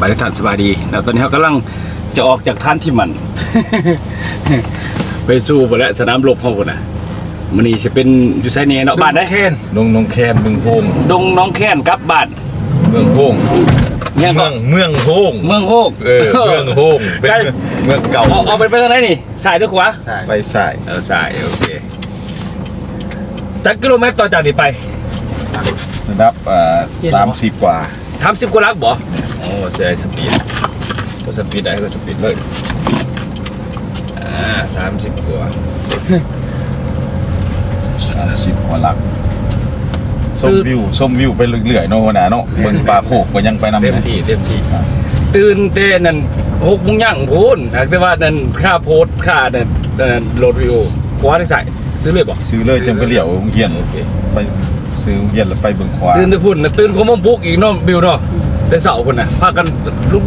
บายดีท่านสบายดี แล้วตอนนี้เรากำลังจะออกจากท่านที่มัน ไปสู้ไปแล้วสนามรบเขาคนน่ะมันนี่จะเป็นอยู่ไซเนียเนาะบ้านได้เคนนงนงแคนเมืองโพงดงน้องแค้นกลับบ้านเมืองโพงเนี่ยเมืก็องเมืองโพงเมืองโฮกเออเมืองโพงเป็นใช่เมืองเก่าเอาเอาไปไปทางไหนนี่สายด้วยขวาใช่ไปสายเออสายโอเคจักกิโลเมตรต่อจากนี้ไป ระดับอ่าสามสิบกว่า 30กว่าลักบ่ โอ้เสียสปีดก็สปีดได้ก็สปีดเลยอ่า30กว่าสามสิบกว่าหลักส้มวิวส้มวิวไปเรื่อยๆเนาะวันน่ะเนาะเมืองป่าโคกก็ยังไปนำเต็มนะที่เต็มที่ตื่นเต้นนั่นหกโมุงย่างพูนแต่ว่านั่นค่าโพสต์ค่านั่นนั่นโหลดวิวขวาได้ใส่ซื้อเลยบอกซื้อเลยจังไปเลี้ยวโรงเรียนโอเคไปซื้อโรงเรียนแล้วไปเบิ่งขวาตื่นแต่พุ่นน่ะตื่นขโมงปุ๊กอีกเนาะบิวเนาะ แต่เสาพุ่นน่ะพากัน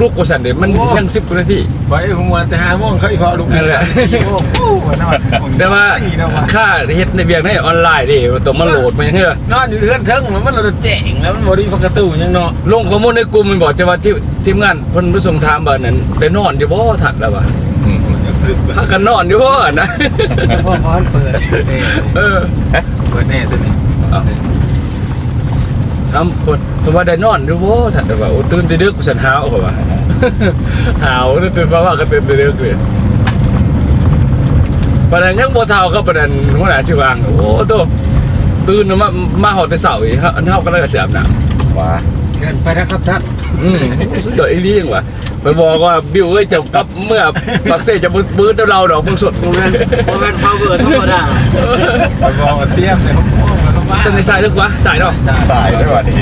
ลุกๆกว่าสันเดี๋ยวมันยังสิบกว่านาทีไว้ผมวันแต่หาโมงเขาอีกพอลูกนั่นแหละสี่โมงโอ้โหนอนแต่ว่าตีนะวะค่าเฮ็ดในเบียงในออนไลน์ดิมันต้องมาโหลดมาอย่างเงี้ยนอนอยู่เรือนเทิงมันมันเราจะเจ๋งแล้วมันบอดี้พักกระตูยังเนาะลงข้อมูลในกลุ่มมันบอกจะว่าที่ทีมงานเพิ่นผู้ส่งถามว่านั่นได้นอนอยู่บ่ทันแล้วว่ะอืมพากันนอนอยู่บ่นะเฉพาะพอนเปิดเออเปิดแน่ตัวนี้เอาทำคนเพราะว่าได้นอนอยู่บ่ทันแต่ว่าโอ้ตื่นแต่ดึกสันหาวเขาว่าหาวนี่ตื่นมาว่าก็ตื่นแต่ดึกเลยประเด็นยังบ่เท่ากับประเด็นหัวหน้าชื่อวางโอ้โตตื่นมามาหอดแต่เสาร์อีกฮะอันเท่ากันเลยเสียบน้ำว่าเกินไปนะครับท่านอืมสุดยอดอีหลีจังว่ะไปบอกว่าบิวเอ้ยจะกลับเมื่อปักเซ่จะบื้อเราดอกมึงสดโมเมนต์โมเมนต์พาวเวอร์ธรรมดาไปบอกว่าเตรียมแต่ผมโมงแล้วก็มา ต้นในสายลึกวะสายเนาะตายได้ว่านี่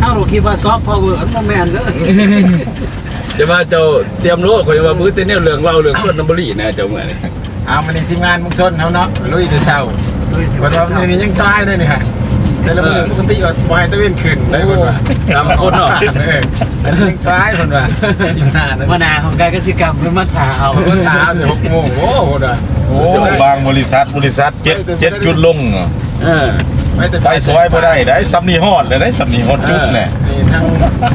เอ้าเราคิดว่าซอฟต์พาวเวอร์โมเมนต์เด้อจะว่าเจ้าเตรียมรู้คนจะว่าบื้อเต้นเนี่ยเรื่องเราเรื่องส่วนน้ำบุหรี่นะเจ้าเมื่อนี่เอามาในทีมงานมุงชนเขาเนาะลุยแต่เช้าวันนี้นี่ยังชายเลยนี่ฮะ แต่ละมือปกติก็วายตะเวนขึ้นได้คนว่าตามคนเนาะเอออันนี้ยังชายคนว่าทีมงานนั้นมานาของการกสิกรรมเป็นมาถาเอาคนตามเนี่ยหกโมงโอ้โหนะโอ้บางบริษัทบริษัทเจ็ดเจ็ดจุดลงเนาะเออไปสวยบ่ได้ได้ซับนี่ฮอดเลยได้ซับนี่ฮอดจุดแน่นี่ทั้ง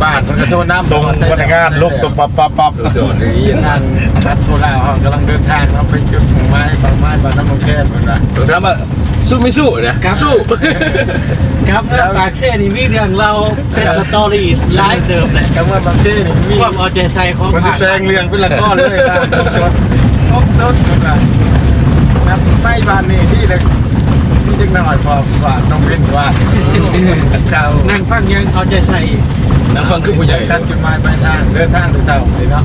บ้านมันก็โทรน้ำส่งพนักงานลบตัวปั๊บปั๊บปั๊บสุดยอดอีหลีงนรัฐโคราชเขากำลังเดินทางเขาไปจุดหมู่ไม้บางไม้บางน้ำมันแคบเหมือนกันต้งถามว่า สู้ไม่สู้นะสู้ ครับ ปากเส้นี่มีเรื่องเราเป็นสตอรี่ไลฟ์เดิมแหละคำว่าบางที่นี่มีความเอาใจใส่ของมันจะผ่านแปลงเรื่องเป็นละก้อนเลยนะชดครบชดเหมือนกันนับไม่บานนี่ที่เลยที่จังหน่อยพอว่าน้องเว้นว่าเจ้านั่งฟังยังเอาใจใส่อีกนังฟังคือผู้ใหญ่ท่านจุดหมายปลายทางเดินทางโดยเช้าเลยเนาะ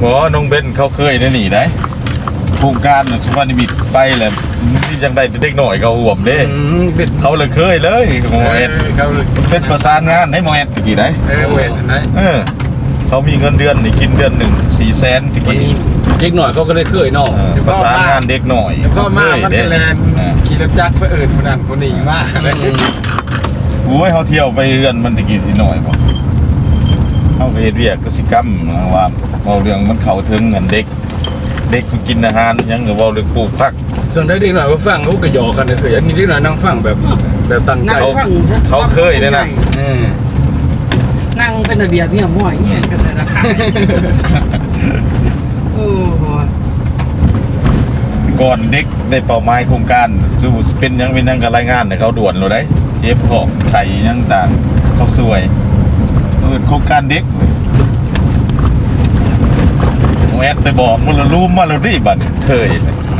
หมอน้องเบนเขาเคยได้หนีได้ โครงการสุวรรณมิตรไปแหละที่ยังได้เด็กหน่อยเขาห่วมเด้อืมเป็นเขาเลยเคยเลยหมอเอ็ดเขาเป็นประสานงานให้หมอเอ็ดตะกี้ได้เออเว้นนะเออเขามีเงินเดือนนี่กินเดือนหนึ่งสี่แสนตะวันกี้นี้เด็กหน่อยเขาก็เลยเคยเนาะเออประสานงานเด็กหน่อยพ่อมามันเด้เป็นแลนขี่รถจักรไปเอิญคนนั้นคนนี้มาเลยโอ้ยเขาเที่ยวไปเรือนมันตะกี้สิหน่อยบ่เขาไปเฮ็ดเวียกกสิกรรมว่าเอาเรื่องมันเข้าถึงเงินเด็ก เด็กมันกินอาหารหยังก็เว้าเรื่องปลูกผัก ส่วนได้เด็กหน่อยว่าฟังเขาก็หยอกกันเลยคืออันนี้เด็กหน่อยนั่งฟังแบบแบบตั้งใจนั่งฟังซะเขาเคยเนี่ยนะเออนั่งเป็นระเบียบเนี่ยห้อยเงี้ยกันเลยนะโอ้โหก่อนเด็กได้เป้าหมายโครงการสู้เป็นหยังเป็นหยังกับรายงานให้เขาด่วนเลยได้เทปของไทยหยังต่างเขาสวยเออโครงการเด็ก แอดไปบอกมันละรู้มาแล้วดิบัดนี้เคย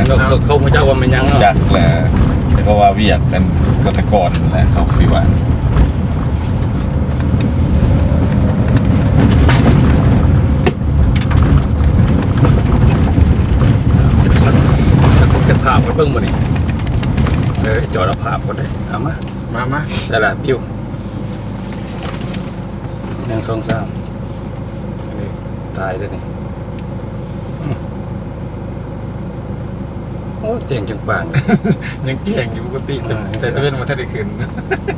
เขาเขาเขาไม่เจ้าว่ามันยังเนาะจักแหละแต่ก็ว่าเวียกกันก็แต่ก่อนแหละเขาสิว่าจะภาพมันเบิ่งบ่นี่เออจอดเอาภาพก่อนเลยเอามามามาได้ละปิ้วหนึ่งสองสามอันนี้ตายด้วยนี่อืมโอ้ ยเจ๋งจังปางเลยยังแจ้งอยู่ปกติแต่แต่ตะเวนมาถ้าได้ขึ้น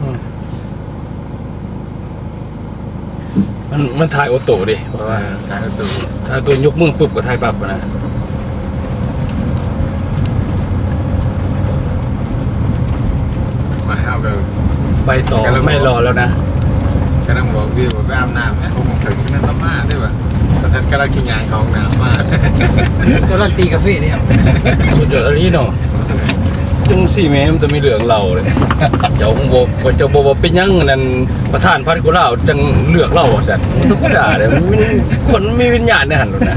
อืมมันมันถ่ายโอโต้ดิเพราะว่าการตัวถ้าตัวยกมือปุ๊บก็ถ่ายปั๊บอะนะมาเอาเลยไปต่อไม่รอแล้วนะก็ต้องบอกบอกพี่ว่าไปอาบน้ำเนี่ยผมถึงนั่นละมาได้ป่ะตอนนั้น กำลังกินยางของน้ำมาการันตีกาแฟเนี่ยสุดยอดอันนี้เนาะจังสี่แม่มันจะมีเหลืองเราเลยเจ้าคงบอกว่าเจ้าบอกว่าเป็นหยังนั่นประธานพันกุลาวจังเลือกเราสัตว์ทุกด่าเลยมันมีคนมีวิญญาณในหันหรอกนะ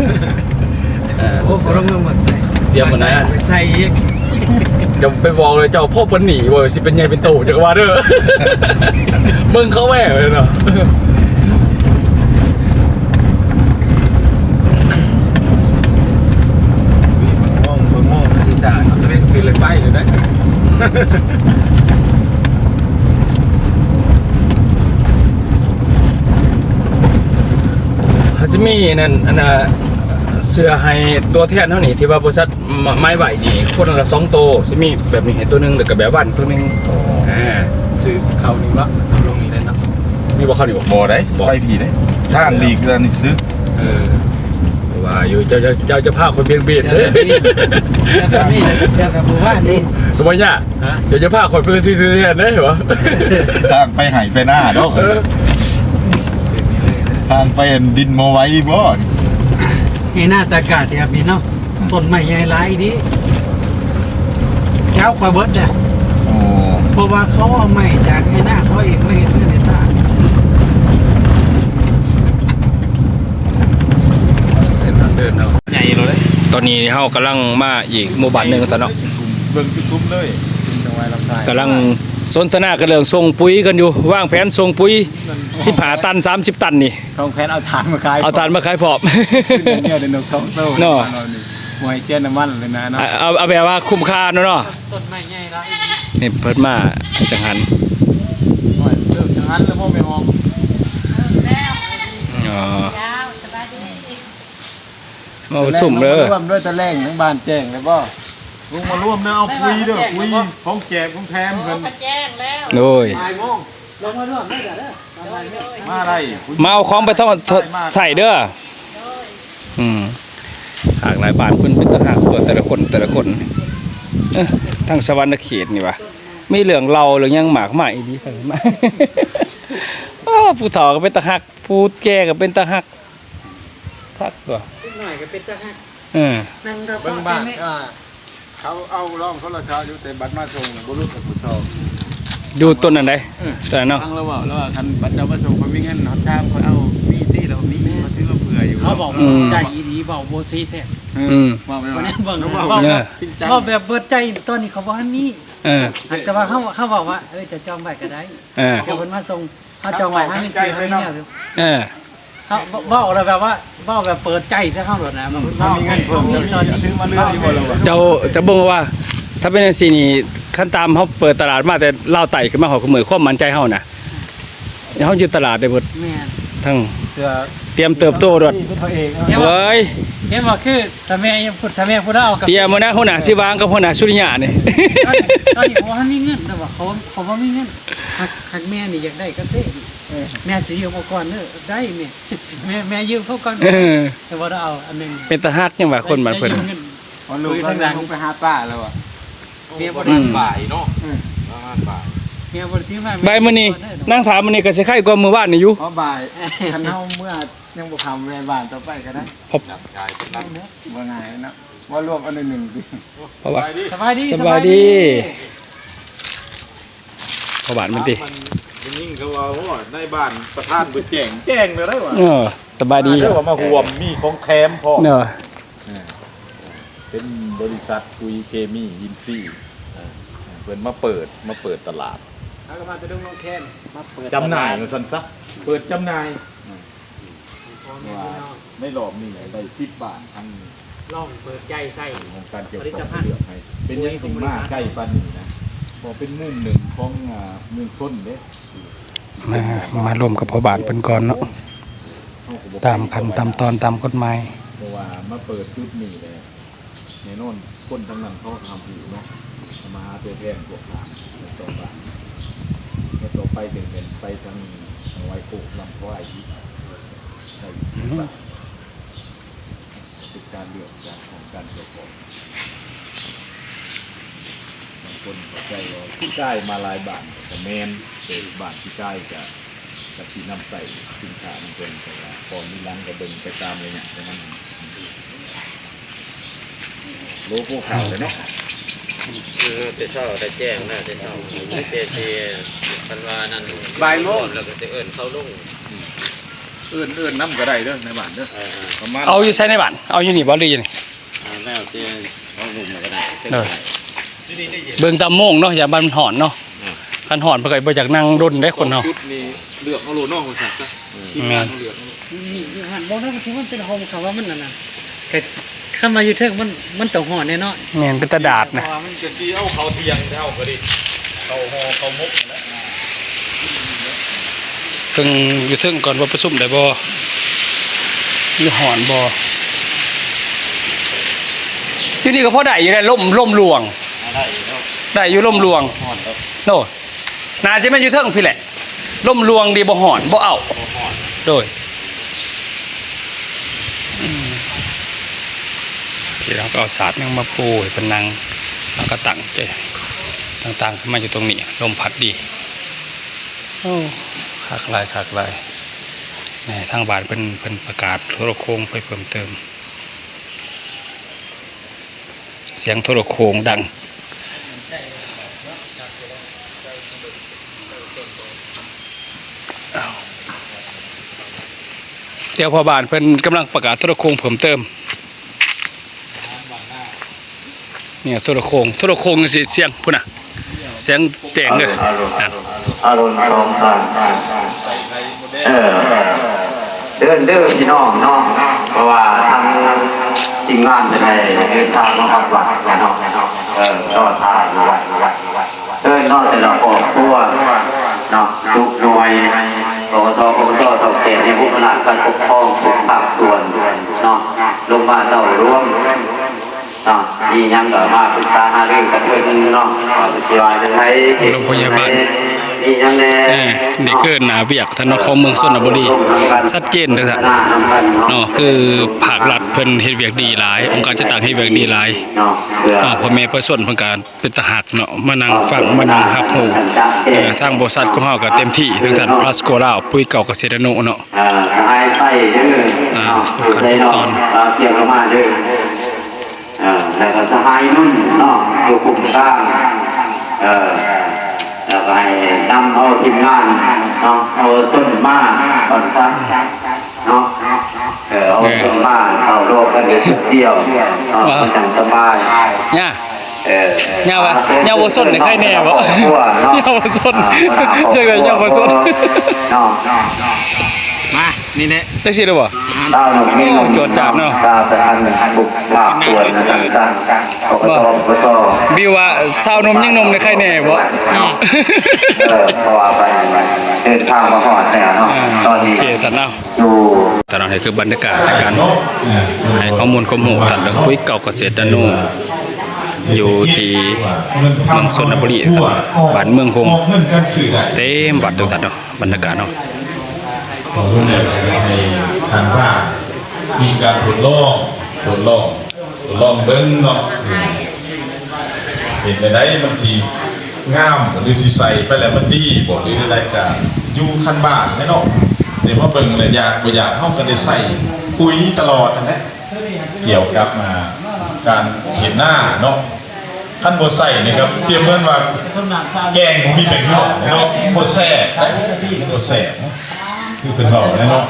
เออโอ้ผมต้องเมืองหมดเลยเตรียมมานะใส่อีกจะไปบอกเลยเจ้าพ่อปนหนีเว้ยสิเป็นใหญ่เป็นโตจักรวาลเด้อมึงเขาแม่เลยเนาะ มองมองมองที่สานจะเป็นคือเลยไปอยู่ได้ ฮัส มีนั่นอันน่ะเสื้อให้ตัวแทนเท่านี้ที่ว่าบริษัทไม้ไหวนี่คนละสองโตวสิมีแบบนี้ให้ตัวหนึงแล้วก็แบบวันตัวหนึงอ่าซื้อเขานี่วะทำลงนี้ได้เนาะมีบอกเขานี่บอกบ่ได้ไปผีได้ทางดีกันนี่ซื้อเออว่าอยู่เจ้าเจ้าเจ้าจะพาคนเบียงเบียนเสื้เด้อแบบนี้เสื้อแบบนี้เสื้อแบบหมู่บ้านนี่สมัยเนี้ยฮะเดี๋ยวจะพาคนไปที่ที่เรียนได้เหรอทางไปไหไปหน้าดอกเออ ทางไปอันดินมาไว้บ่ให้หน้าตากาศแบบนี้เนาะต้นไม้ใหญ่หลายดีเช้าควายเบิร์ดเนี่ยโอ้เพราะว่าเขาเอาไม้จากให้หน้าเขาเองไม่เห็นเพื่อนในซ่าเส้นทางเดินเนาะใหญ่เลยตอนนี้เฮากำลังมาอีกหมู่บ้านหนึ่งซะเนาะเบิ่งทุบเลยจังหวัดลำไส้กำลังสนทนากันเรื่องส่งปุ๋ยกันอยู่วางแผนส่งปุ๋ย 15ตัน30ตันนี่ของแพนเอาทานมาขายเอาตันมาขายพร้อมเนี่ยเดินนกสองโซ่เนาะหวยเชียนน้ำมันเลยนะเนาะเอาเอาแบบว่าคุ้มค่าเนาะเนาะต้นไม้ใหญ่หลายนี่เพิ่นมาจังหันเลิกจังนั้นแล้วพ่อไม่มองอ๋อเจ้าสบายดีมาสุ่มเด้อร่วมด้วยตะแรงทั้งบ้านแจ้งเลยบ่ลุงมาร่วมเด้อเอาคุยเด้อคุยของแจกของแถมเพิ่นมาแจ้งแล้วโอ้ยบ่ายโมงลงมาร่วมได้เด้อ มาได้คุยมาเอาของไปต้องใส่เด้ออืมหากหลายบ้านเพิ่นเป็นตาหากตัวแต่ละคนแต่ละคนเอ้อทั้งสวรรค์เขตนี่วะมีเรื่องเราเรื่องหยังหมากหมายดีกันมาอ้าวผู้เฒ่าก็เป็นตาหักผู้แก่ก็เป็นตาหักทักตัวนิดหน่อยก็เป็นตาฮักเออนั่งกับเบิ่งบ้านอ่าเขาเอาร่องเขาละเช้าอยู่แต่บัตรมาส่งน่ะบ่รู้กับผู้ชอบ ดูต้นนั้นได้แต่เนาะ ฟังแล้วว่าแล้วว่าคันบัตรเจ้ามาส่งเขามีเงินหนอนชามเขาเอามีที่เรามีมาถือว่าเผื่ออยู่เขาบอกอืมใจอีดีบอกโบซีแท้อืมว่าไม่วันว่านี้เบิ่ง เขาว่าว่าเนี่ยจริงจังว่าแบบเปิดใจตอนนี้เขาบอกว่ามีเออแต่ว่าเขาเขาบอกว่าเออจะจองไว้ก็ได้เออเดี๋ยวเพิ่นมาส่งเขาจองไว้ให้มีซื้อให้มีแนวอยู่เออเขาบอกเลยแบบว่าบอกแบบเปิดใจซะเข้าหมดนะมันถ้ามีเงินเพิ่มเจ้าหน้าที่ถือมาเรื่อยอยู่บ่ล่ะวะเจ้าจะบอกว่า ถ้าเป็นจังซี่นี่ขั้นตามเขาเปิดตลาดมาแต่เล่าไต่ขึ้นมาเขาก็เหมือนความมั่นใจเฮานะเฮาอยู่ตลาดได้เบิดแม่นทั้งเสื้อเตรียมเติบโตด้วยเป็นตัวเองเว้ยเห็นว่าคือถ้าแม่ยังพูดถ้าแม่พูดเอากับเตรียมมานะหัวหน้าสิวางกับหัวหน้าสุริยะนี่ตอนนี้ผมว่ามีเงินแต่ว่าเขาเขาว่ามีเงินหักหักแม่นี่อยากได้ก็เต้แม่สิยืมเอาก่อนเด้อได้แม่แม่แม่ยืมเขาก่อนเออแต่ว่าเราเอาอันหนึงเป็นตาฮักจังว่าคนบ้านเพิ่น ได้ยืมงิวันลูกทั้งหลังไปหาป้าแล้วอะ เมียบ่อืได้มบ่ายเนาะประมาณบ่ายเมียบ่ได้ทิ้งไว้ใบมื้อนี้นั่งถามมื้อนี้ก็สิไข่กว่ามื้อวานนี่อยู่เพราะบ่ายคันเฮาเมื่อยังบ่ทำแม่บ้านต่อไปก็ได้จับกายเป็นนั่นบ่ง่ายเนาะว่ารวมอันหนึ่งดิเพราะว่าสบายดีสบายดีเพราะบ้านมันติมันยิ่งเขาว่าว่าในบ้านประธานเพิ่นแจ้งแจ้งเลยได้ว่าเออสบายดีเด้อว่ามาห่วมมีของแถมพร้อมเนอะ เป็นบริษัทคุยเคมีอินซี่อ่าเพิ่นมาเปิดมาเปิดตลาด เอากลับมาจะดึงลงแคนมาเปิดจำหน่ายซั่นซะเปิดจำหน่ายว่าไม่หลอกนี่ได้10บาททั้งลองเปิดใจใส่ ของการเกี่ยวผลิตกับภัณฑ์เลือกให้เป็นยังถึงมากใกล้ปานนี้นะบ่เป็นมุมหนึ่งของอ่าเมืองชนเด้มามารวมกับพ่อบ้านเพิ่นก่อนเนาะเฮก็บ่ตามขั้นตามตอนตามกฎหมายเพราะว่ามาเปิดจุดนี้เลย แน่นอนคนทั้งนั้นเขาทำอยู่เนาะมาหาตัวแทนพวกทางแล้วต่อไปแล้วต่อไปถึงเป็นไปทางทางไวโคกลำพ้อยที่ใช่ปะเป็นการเลือกจากของการเกี่ยวข้องบางคนเข้าใจว่าพี่ใกล้มาลายบ้านแต่แมนเจอบานพี่ใกล้จะจะกับที่น้ำใส่สินค้ามันเป็นแต่ว่าพอมีรังก็เบิงไปตามเลยเนี่ยแต่มัน โลโก้ขาวเลยเนาะคือแต่เช้าได้แจ้งแล้วแต่เช้าไม่เจเจพันวานั่นบ่ายโมง แล้วก็จะเอิ้นเข้าลงเอื้อนเอื้อนน้ำก็ได้เด้อในบ้านเด้อเออประมาณเอาอยู่ใช้ในบ้านเอาอยู่นี่บ่หรืออยู่นี่ๆเอาแล้วเจเข้าลงแล้วก็ได้เออเบิ่งตามโมงเนาะอย่าบ้านมันหอนเนาะคันหอนเพิ่นก็บ่อยากนั่งดนได้คนเนาะ จุดนี้เลือกเอาโลนอกคนสัตว์ซะทีมงานเอาเลือกเอานี่อยู่หันบ่ได้ที่มันเป็นโฮมเขาว่ามันนั่นน่ะแต่เข้ามาอยู่เทิงมันมันต้องห่อแน่เนาะแม่นเป็นตาดาดนะ ว่ามันจะซีเอาเขาเทียงเท่าก็ดิเขาหอเขามุกนั่นแหละเพิ่งอยู่เทิงก่อนว่าประชุมได้บ่อยู่หอนบ่ที่นี่ก็พอได้อยู่ได้ล่มล่มหลวงได้แล้วได้อยู่ล่มหลวงฮอดแล้วโน่น่าจะแม่นอยู่เทิงพี่แหละล่มหลวงดีบ่หอนบ่เอาบ่ฮอดโดยอืม ที่เราก็เอาศาสตร์นั่งมาปูให้เป็นนางแล้วก็ตั้งใจต่างๆขึ้นมาอยู่ตรงนี้ ลมพัดดีโอ้คักลายคักลายแหม่ทางบานเป็นเป็นประกาศโทรโคงไปเพิ่มเติม เสียงโทรโคงดังเดี๋ยวพอบานเพิ่นกำลังประกาศโทรโคงเพิ่มเติม เนี่ยโทรโคงโทรโคงสิเสียงพุ่นน่ะเสียงแจ้งเลยอารมณ์สองพันเออเดินเดินพี่น้องเนาะเพราะว่าทางทีมงานจะได้เดินทางมาพักวัดเนาะเออต่อทางวัดวัดเดินนอกแต่ละครอบครัวเนาะทุกหน่วยปกตปกตตเขตในผู้ขนาดการปกครองทุกภาคส่วนเนาะลงมาเต่าร่วม เนาะมียังก็มาปรึกษาหารือกันด้วยกันเนาะเอาไปช่วยกันให้โรงพยาบาลมียังแน่เออนี่คือหนาเวียกธนาคารเมืองชนบุรีชัดเจนเลยครับเนาะคือภาครัฐเพิ่นเฮ็ดเวียกดีหลาย องค์การจัดตั้งเฮ็ดเวียกดีหลายเนาะเพื่อเนาะพ่อแม่ประชาชนเพิ่นก็เป็นตาหักเนาะมานั่งฟังมานั่งรับรู้เออทางบริษัทของเฮาก็เต็มที่ทั้งท่านพลัสโกลาวปุ้ยเก่าเกษตรโนเนาะเอ่อให้ใส่เด้ออ่าเนาะทุกขั้นได้ทุกเนาะตอนเอ่อเกี่ยวกับมาเด้อเออ แล้วก็สหายนุ่นเนาะอยู่กลุ่มกลางเออแล้วก็ให้นำเอาทีมงานเนาะเอาต้นมาก่อนซะเนาะเออเอาต้นมาเข้าโลกกันเดียวเนาะจังสบายย่าเออย่าวะย่าบ่สนได้ใครแน่บ่ย่าบ่สนจังได๋ย่าบ่สนเนาะ มานี่แน่จังซี่เด้อบ่ดาวหนุ่มนี่โจทย์จับเนาะดาวแต่อันบุกภาคส่วนต่างๆอบตอบตบิวว่าสาวนมยังนมได้ใครแน่บ่อืมเออเพราะว่าไปเดินทางมาหอดแล้วเนาะตอนโอนี้เคตัดเนาะอยู่ตอนนี้คือบรรยากาศในการให้ข้อมูลข้อมูลตัดเรื่องปุ้ยเก่าเกษตรโนอยู่ที่เมืองชนบุรีครับบ้านเมืองคงเงินกันสื่อได้เต็มวัดทุกท่านเนาะบรรยากาศเนาะ เราเนี่ยในทางบ้านมีการทดลองทดลองทดลองเบิ้งเนาะอืมเห็นได้มันสีงามหรือสีใสไปแล้วมันดีบอกหรืออะไรกันอยู่ขั้นบ้านไม่เนาะเดี๋ยวมาเบิ่งเลยอยากบ่อยากเข้ากันได้ใส่ปุ๋ยตลอดนะเกี่ยวกับมาการเห็นหน้าเนาะขั้นบใส่นี่ครับเตรียมเหมือนว่าแกงของมีเป็นเนาะเนาะโคแซ่บโคแซ่บ คือเป็นเราแน่นอน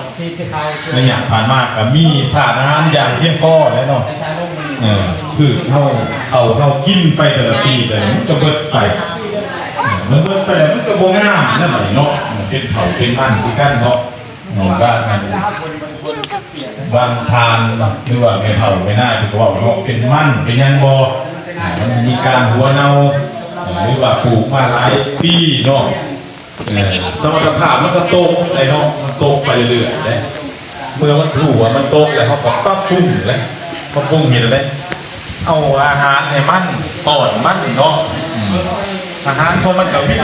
ในอย่างผ่านมากกับมีผ่านอาหารอย่างเพียงพอแน่นอนเออคือเขาเขาเขากินไปแต่ละปีแต่มันจะเบิดไปเออมันเบิดไปแล้วมันก็โบงามนั่นแหละเนาะมันเป็นเผาเป็นมันที่กันเนาะหมู่บ้านมันบ้านทานหรือว่าไม่เผาไม่น่าถือว่าเนาะเป็นมันเป็นยันบออ่ามันมีการหัวเนาหรือว่าปลูกมาหลายปีเนาะเอ่อ สมรรถภาพมันก็ตกเลยเนาะมันตกไปเรื่อยๆเลยเมื่อมันรู้ว่ามันตกแล้วเขาก็ปรับปรุงเลยปรับปรุงเห็นอะไรเอาอาหารให้มันป้อนมันเนาะอืมอาหารพอมันกับพิษ